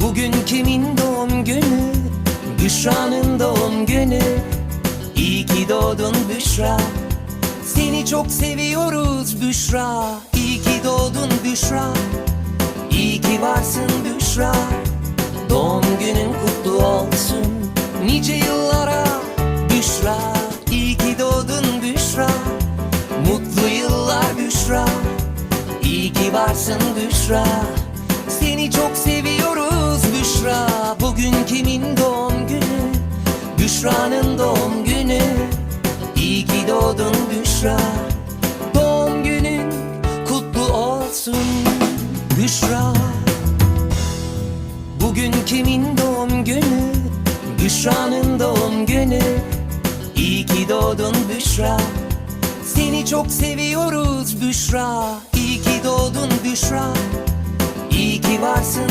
Bugün kimin doğum günü? Büşra'nın doğum günü. İyi ki doğdun Büşra. Seni çok seviyoruz Büşra. İyi ki doğdun Büşra. İyi ki varsın Büşra. Doğum günün kutlu olsun. Nice yıllara Büşra. İyi ki doğdun Büşra. Mutlu yıllar Büşra. İyi ki varsın Büşra. Seni çok seviyoruz Bugün kimin doğum günü? Büşra'nın doğum günü. İyi ki doğdun Büşra. Doğum günün kutlu olsun Büşra. Bugün kimin doğum günü? Büşra'nın doğum günü. İyi ki doğdun Büşra. Seni çok seviyoruz Büşra. İyi ki doğdun Büşra. İyi ki varsın